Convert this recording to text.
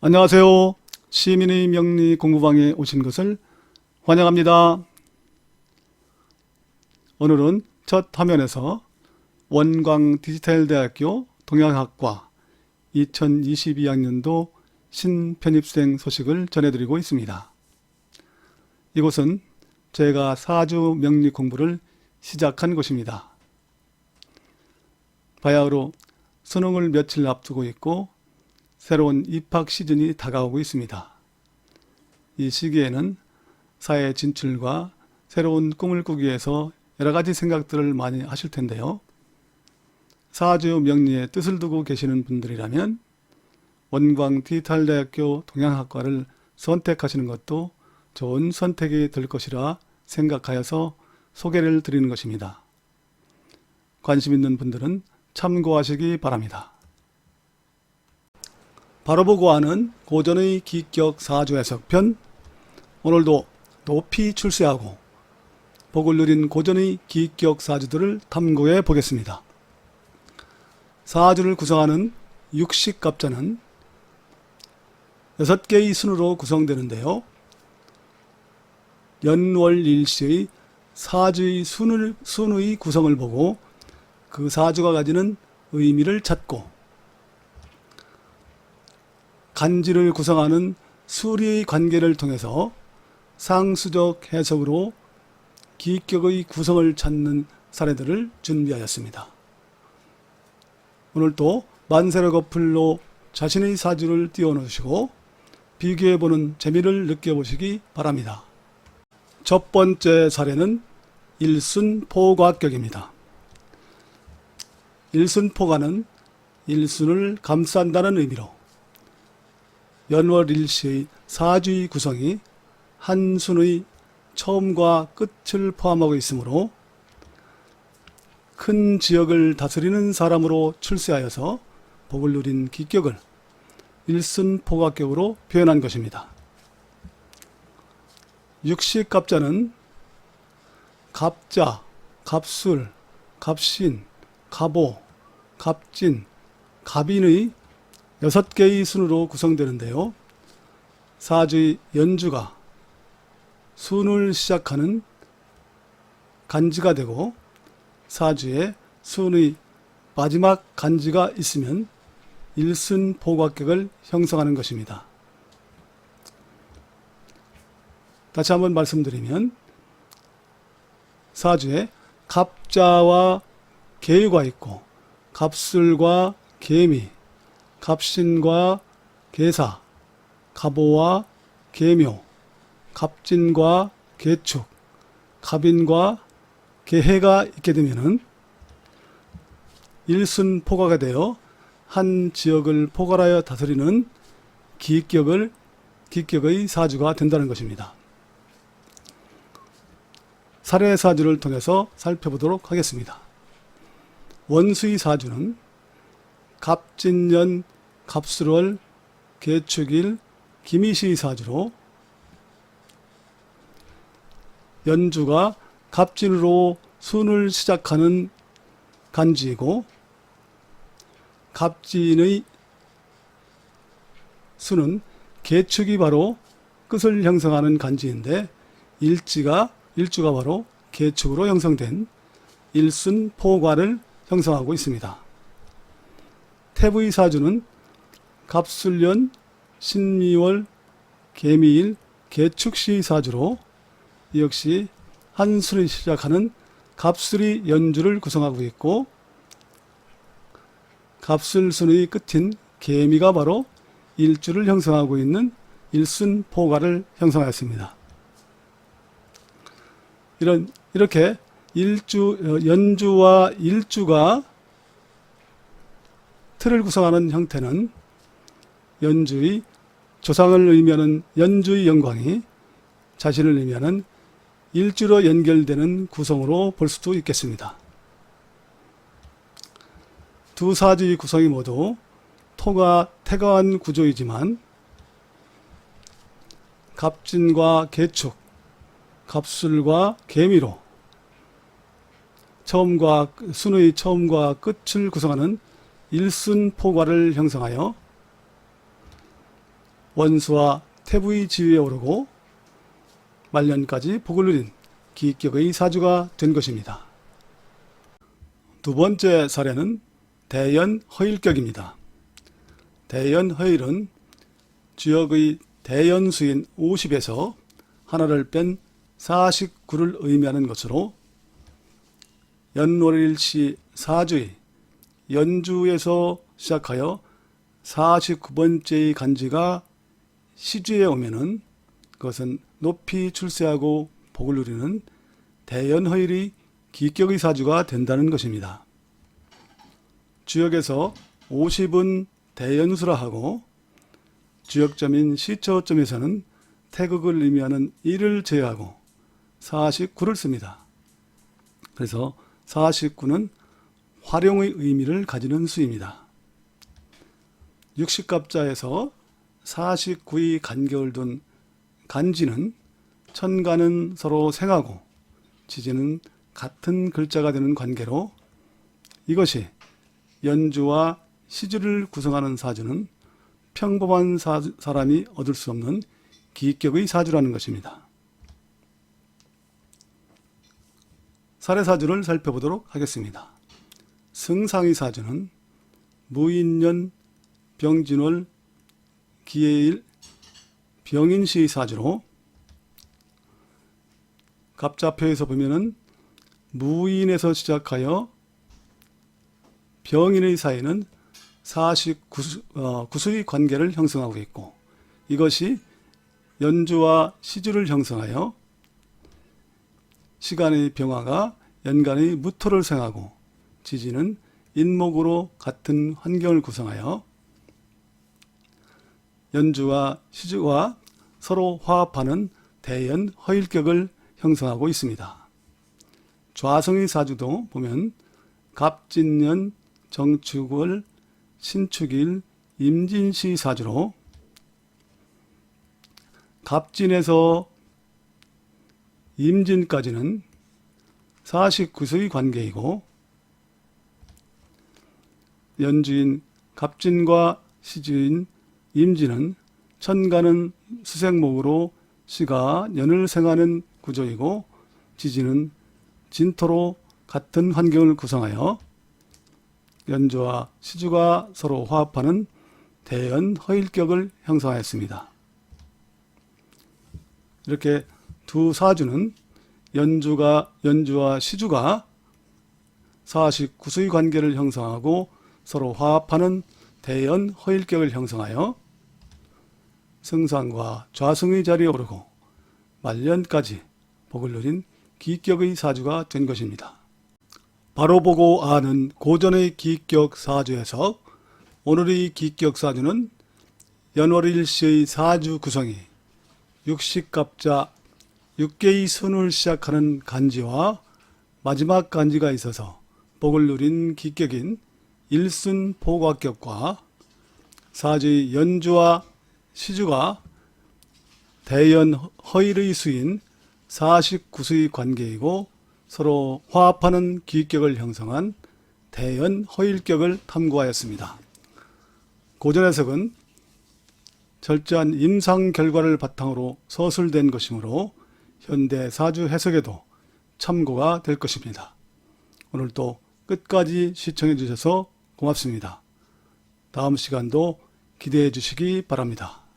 안녕하세요. 시민의 명리 공부방에 오신 것을 환영합니다. 오늘은 첫 화면에서 원광 디지털 대학교 동양학과 2022학년도 신편입생 소식을 전해드리고 있습니다. 이곳은 제가 4주 명리 공부를 시작한 곳입니다. 바야흐로 수능을 며칠 앞두고 있고 새로운 입학 시즌이 다가오고 있습니다. 이 시기에는 사회 진출과 새로운 꿈을 꾸기 위해서 여러 가지 생각들을 많이 하실 텐데요. 사주 명리에 뜻을 두고 계시는 분들이라면 원광 디지털대학교 동양학과를 선택하시는 것도 좋은 선택이 될 것이라 생각하여서 소개를 드리는 것입니다. 관심 있는 분들은 참고하시기 바랍니다. 바로 보고 하는 고전의 기격 사주 해석편 오늘도 높이 출세하고 복을 누린 고전의 기격 사주들을 탐구해 보겠습니다. 사주를 구성하는 육식갑자는 6개의 순으로 구성되는데요. 연월일시의 사주의 순을, 순의 구성을 보고 그 사주가 가지는 의미를 찾고 간지를 구성하는 수리의 관계를 통해서 상수적 해석으로 기격의 구성을 찾는 사례들을 준비하였습니다. 오늘도 만세력 어플로 자신의 사주를 띄워놓으시고 비교해보는 재미를 느껴보시기 바랍니다. 첫 번째 사례는 일순포과격입니다. 일순포가는 일순을 감싼다는 의미로 연월일시의 사주의 구성이 한순의 처음과 끝을 포함하고 있으므로 큰 지역을 다스리는 사람으로 출세하여서 복을 누린 기격을 일순포각격으로 표현한 것입니다. 육식갑자는 갑자, 갑술, 갑신, 갑오, 갑진, 갑인의 여섯 개의 순으로 구성되는데요. 사주의 연주가 순을 시작하는 간지가 되고 사주에 순의 마지막 간지가 있으면 일순 포곽격을 형성하는 것입니다. 다시 한번 말씀드리면 사주에 갑자와 계유가 있고 갑술과 계미, 갑신과 계사, 갑오와 계묘, 갑진과 계축, 갑인과 계해가 있게 되면은 일순 포가가 되어 한 지역을 포괄하여 다스리는 기격을 기격의 사주가 된다는 것입니다. 사례 사주를 통해서 살펴보도록 하겠습니다. 원수의 사주는 갑진년, 갑술월, 개축일, 김희시 사주로 연주가 갑진으로 순을 시작하는 간지이고 갑진의 수는 개축이 바로 끝을 형성하는 간지인데 일지가 일주가 바로 개축으로 형성된 일순 포과를 형성하고 있습니다. 태부의 사주는 갑술년, 신미월, 개미일, 개축시 사주로 역시 한술이 시작하는 갑술이 연주를 구성하고 있고 갑술순의 끝인 개미가 바로 일주를 형성하고 있는 일순포가를 형성하였습니다. 이런 이렇게 일주 어, 연주와 일주가 틀을 구성하는 형태는 연주의 조상을 의미하는 연주의 영광이 자신을 의미하는 일주로 연결되는 구성으로 볼 수도 있겠습니다. 두 사주의 구성이 모두 토가 태가한 구조이지만 갑진과 개축, 갑술과 개미로 처음과 순의 처음과 끝을 구성하는 일순포과를 형성하여 원수와 태부의 지위에 오르고 말년까지 복을 누린 기격의 사주가 된 것입니다. 두 번째 사례는 대연 허일격입니다. 대연 허일은 지역의 대연수인 50에서 하나를 뺀 49를 의미하는 것으로 연월일시 사주의 연주에서 시작하여 49번째의 간지가 시주에 오면은 그것은 높이 출세하고 복을 누리는 대연허일이 기격의 사주가 된다는 것입니다. 주역에서 50은 대연수라 하고 주역점인 시초점에서는 태극을 의미하는 1을 제외하고 49를 씁니다. 그래서 49는 활용의 의미를 가지는 수입니다. 60갑자에서 49의 간격을 둔 간지는 천간은 서로 생하고 지지는 같은 글자가 되는 관계로 이것이 연주와 시주를 구성하는 사주는 평범한 사, 사람이 얻을 수 없는 기격의 사주라는 것입니다. 사례 사주를 살펴보도록 하겠습니다. 승상의 사주는 무인년, 병진월, 기해일, 병인시의 사주로 갑자표에서 보면은 무인에서 시작하여 병인의 사이는 49수, 어, 구수의 관계를 형성하고 있고 이것이 연주와 시주를 형성하여 시간의 병화가 연간의 무토를 생하고 지지는 인목으로 같은 환경을 구성하여 연주와 시주와 서로 화합하는 대연 허일격을 형성하고 있습니다. 좌성의 사주도 보면 갑진년, 정축월, 신축일, 임진시 사주로 갑진에서 임진까지는 49수의 관계이고 연주인 갑진과 시주인 임진은 천간은 수생목으로 시가 년을 생하는 구조이고 지지는 진토로 같은 환경을 구성하여 연주와 시주가 서로 화합하는 대연 허일격을 형성하였습니다. 이렇게 두 사주는 연주가 연주와 시주가 49수의 관계를 형성하고 서로 화합하는 대연 허일격을 형성하여 승상과 좌승의 자리에 오르고 말년까지 복을 누린 기격의 사주가 된 것입니다. 바로 보고 아는 고전의 기격 사주에서 오늘의 기격 사주는 연월일시의 사주 구성이 육식갑자 6개의 순을 시작하는 간지와 마지막 간지가 있어서 복을 누린 기격인 일순 포곽격과 사주의 연주와 시주가 대연 허일의 수인 49수의 관계이고 서로 화합하는 기격을 형성한 대연 허일격을 탐구하였습니다. 고전 해석은 철저한 임상 결과를 바탕으로 서술된 것이므로 현대 사주 해석에도 참고가 될 것입니다. 오늘도 끝까지 시청해 주셔서 고맙습니다. 다음 시간도 기대해 주시기 바랍니다.